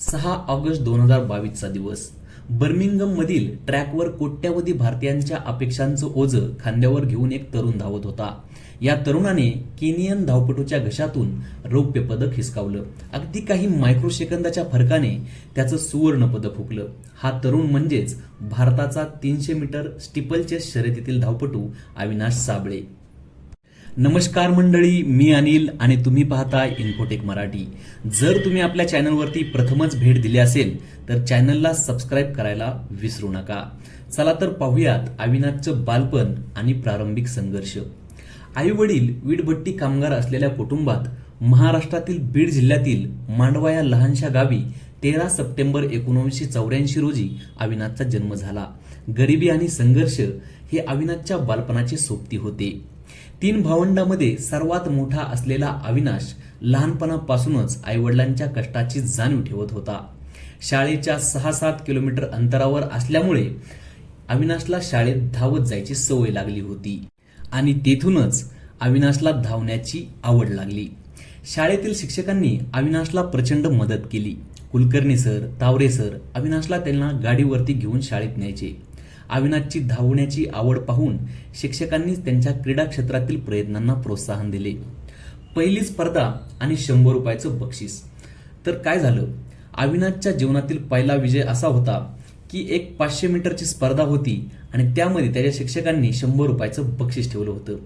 सहा ऑगस्ट दोन हजार बावीसचा दिवस. बर्मिंगम मधील ट्रॅकवर कोट्यावधी भारतीयांच्या अपेक्षांचं ओझं खांद्यावर घेऊन एक तरुण धावत होता. या तरुणाने केनियन धावपटूच्या घशातून रौप्य पदक हिसकावलं. अगदी काही मायक्रो सेकंदाच्या फरकाने त्याचं सुवर्ण पदक हुकलं हा तरुण म्हणजेच भारताचा तीनशे मीटर स्टिपलचे शर्यतीतील धावपटू अविनाश साबळे. नमस्कार मंडळी मी अनिल आणि तुम्ही पाहताय इन्फोटेक मराठी. जर तुम्ही आपल्या चॅनलवरती प्रथमच भेट दिली असेल तर चॅनलला सबस्क्राईब करायला विसरू नका. चला तर पाहूयात अविनाथचं बालपण आणि प्रारंभिक संघर्ष. आई वडील वीटभट्टी कामगार असलेल्या कुटुंबात महाराष्ट्रातील बीड जिल्ह्यातील मांडवा या लहानशा गावी तेरा सप्टेंबर एकोणीसशे चौऱ्याऐंशी रोजी अविनाथचा जन्म झाला. गरिबी आणि संघर्ष हे अविनाशच्या बालपणाची सोबती होते. तीन भावंडामध्ये सर्वात मोठा असलेला अविनाश लहानपणापासूनच आईवडिलांच्या कष्टाची जाणीव ठेवत होता. शाळेच्या सहा सात किलोमीटर अंतरावर असल्यामुळे अविनाशला शाळेत धावत जायची सवय लागली होती आणि तेथूनच अविनाशला धावण्याची आवड लागली. शाळेतील शिक्षकांनी अविनाशला प्रचंड मदत केली. कुलकर्णी सर तावरे सर अविनाशला त्यांना गाडीवरती घेऊन शाळेत न्यायचे. अविनाशची धावण्याची आवड पाहून शिक्षकांनी त्यांच्या क्रीडा क्षेत्रातील प्रयत्नांना प्रोत्साहन दिले. पहिली स्पर्धा आणि शंभर रुपयाचं बक्षीस. तर काय झालं? अविनाशच्या जीवनातील पहिला विजय असा होता की एक पाचशे मीटरची स्पर्धा होती आणि त्यामध्ये त्याच्या शिक्षकांनी शंभर रुपयाचं बक्षीस ठेवलं होतं.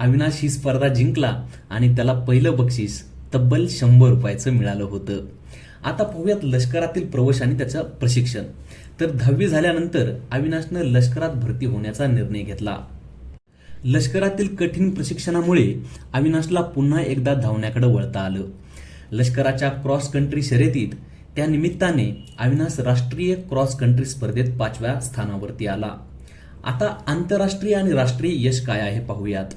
अविनाश ही स्पर्धा जिंकला आणि त्याला पहिलं बक्षीस तब्बल शंभर रुपयाचं मिळालं होतं. आता पाहूयात लष्करातील प्रवेश आणि त्याचं प्रशिक्षण. तर दहावी झाल्यानंतर अविनाशनं लष्करात भरती होण्याचा निर्णय घेतला. लष्करातील कठीण प्रशिक्षणामुळे अविनाशला पुन्हा एकदा धावण्याकडे वळता आलं. लष्कराच्या क्रॉस कंट्री शर्यतीत त्या निमित्ताने अविनाश राष्ट्रीय क्रॉस कंट्री स्पर्धेत पाचव्या स्थानावरती आला. आता आंतरराष्ट्रीय आणि राष्ट्रीय यश काय आहे पाहूयात.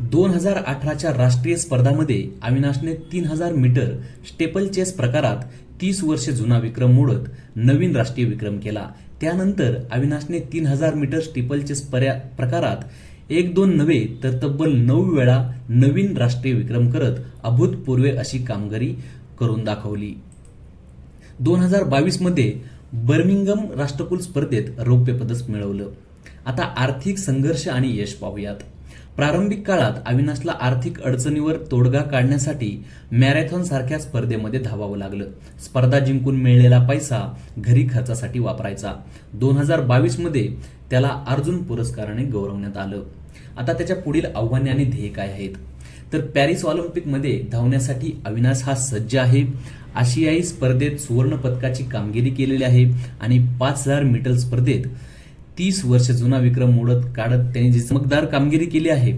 दोन हजार अठराच्या राष्ट्रीय स्पर्धामध्ये अविनाशने तीन हजार मीटर स्टेपल चेस प्रकारात तीस वर्ष जुना विक्रम मोडत नवीन राष्ट्रीय विक्रम केला. त्यानंतर अविनाशने तीन हजार मीटर स्टेपल चेस पर्या- प्रकारात एक दोन नव्हे तर तब्बल नऊ वेळा नवीन राष्ट्रीय विक्रम करत अभूतपूर्वे अशी कामगिरी करून दाखवली. दोन हजार बावीसमध्ये बर्मिंगम राष्ट्रकुल स्पर्धेत रौप्य पदक मिळवलं. आता आर्थिक संघर्ष आणि यश पाहूयात. प्रारंभिक काळात अविनाशला आर्थिक अडचणीवर तोडगा काढण्यासाठी मॅरेथॉन सारख्या स्पर्धेमध्ये धावावं लागलं. स्पर्धा जिंकून मिळलेला पैसा घरी खर्चासाठी वापरायचा. दोन हजार बावीसमध्ये त्याला अर्जुन पुरस्काराने गौरवण्यात आलं. आता त्याच्या पुढील आव्हाने आणि ध्येय काय आहेत? तर पॅरिस ऑलिम्पिकमध्ये धावण्यासाठी अविनाश हा सज्ज आहे. आशियाई स्पर्धेत सुवर्ण पदकाची कामगिरी केलेली आहे आणि पाच हजार मीटर स्पर्धेत तीस वर्ष जुना विक्रम मोडत काढत त्यांनी जी चमकदार कामगिरी केली आहे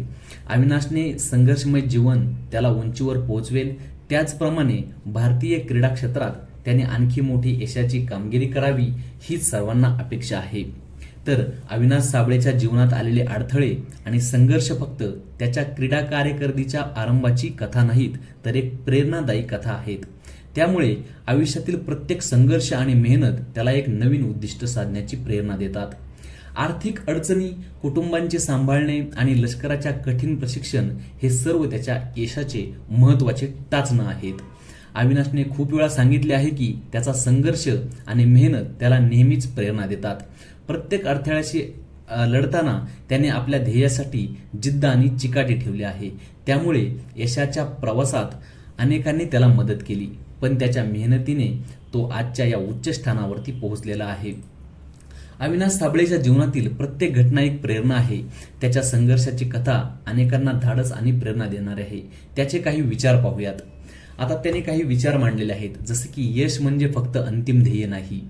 अविनाशने संघर्षमय जीवन त्याला उंचीवर पोहोचवेल. त्याचप्रमाणे भारतीय क्रीडा क्षेत्रात त्याने आणखी मोठी यशाची कामगिरी करावी हीच सर्वांना अपेक्षा आहे. तर अविनाश साबळेच्या जीवनात आलेले अडथळे आणि संघर्ष फक्त त्याच्या क्रीडा कार्यकर्दीच्या आरंभाची कथा नाहीत तर एक प्रेरणादायी कथा आहेत. त्यामुळे आयुष्यातील प्रत्येक संघर्ष आणि मेहनत त्याला एक नवीन उद्दिष्ट साधण्याची प्रेरणा देतात. आर्थिक अडचणी कुटुंबांचे सांभाळणे आणि लष्कराच्या कठीण प्रशिक्षण हे सर्व त्याच्या यशाचे महत्त्वाचे टाचणं आहेत. अविनाशने खूप वेळा सांगितले आहे की त्याचा संघर्ष आणि मेहनत त्याला नेहमीच प्रेरणा देतात. प्रत्येक अडथळ्याशी लढताना त्याने आपल्या ध्येयासाठी जिद्द आणि चिकाटी ठेवली आहे. त्यामुळे यशाच्या प्रवासात अनेकांनी त्याला मदत केली पण त्याच्या मेहनतीने तो आजच्या या उच्च स्थानावरती पोहोचलेला आहे. अविनाश साबळेच्या जीवनातील प्रत्येक घटना एक प्रेरणा आहे. त्याच्या संघर्षाची कथा अनेकांना धाडस आणि प्रेरणा देणारी आहे. त्याचे काही विचार पाहूयात. आता त्याने काही विचार मांडलेले आहेत. जसे की यश म्हणजे फक्त अंतिम ध्येय नाही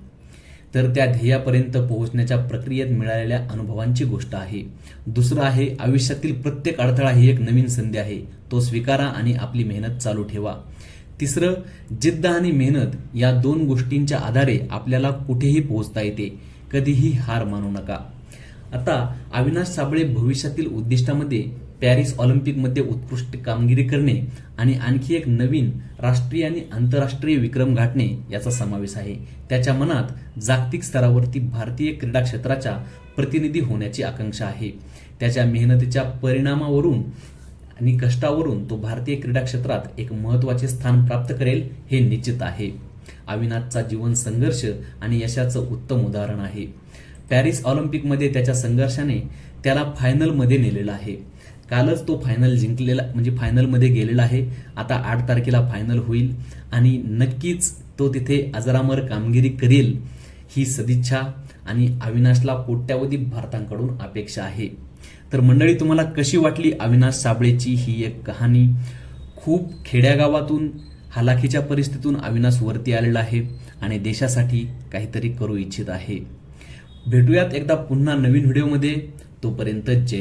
तर त्या ध्येयापर्यंत पोहोचण्याच्या प्रक्रियेत मिळालेल्या अनुभवांची गोष्ट आहे. दुसरं आहे आयुष्यातील प्रत्येक अडथळा ही एक नवीन संधी आहे. तो स्वीकारा आणि आपली मेहनत चालू ठेवा. तिसरं जिद्द आणि मेहनत या दोन गोष्टींच्या आधारे आपल्याला कुठेही पोहोचता येते. कधीही हार मानू नका. आता अविनाश साबळे भविष्यातील उद्दिष्टामध्ये पॅरिस ऑलिम्पिकमध्ये उत्कृष्ट कामगिरी करणे आणि आणखी एक नवीन राष्ट्रीय आणि आंतरराष्ट्रीय विक्रम गाठणे याचा समावेश आहे. त्याच्या मनात जागतिक स्तरावरती भारतीय क्रीडा क्षेत्राच्या प्रतिनिधी होण्याची आकांक्षा आहे. त्याच्या मेहनतीच्या परिणामावरून आणि कष्टावरून तो भारतीय क्रीडा क्षेत्रात एक महत्त्वाचे स्थान प्राप्त करेल हे निश्चित आहे. अविनाशचा जीवन संघर्ष आणि यशाचं उत्तम उदाहरण आहे. पॅरिस ऑलिम्पिकमध्ये त्याच्या संघर्षाने त्याला फायनलमध्ये नेलेलं आहे. कालच तो फायनल जिंकलेला म्हणजे फायनलमध्ये गेलेला आहे. आता आठ तारखेला फायनल होईल आणि नक्कीच तो तिथे अजरामर कामगिरी करेल ही सदिच्छा आणि अविनाशला कोट्यावधी भारतांकडून अपेक्षा आहे. तर मंडळी तुम्हाला कशी वाटली अविनाश साबळेची ही एक कहाणी? खूप खेड्यागावातून हालाखीच्या परिस्थितीतून अविनाश वरती आलेला आहे आणि देशासाठी काहीतरी करू इच्छित आहे. भेटूयात एकदा पुन्हा नवीन व्हिडिओमध्ये. तोपर्यंत जय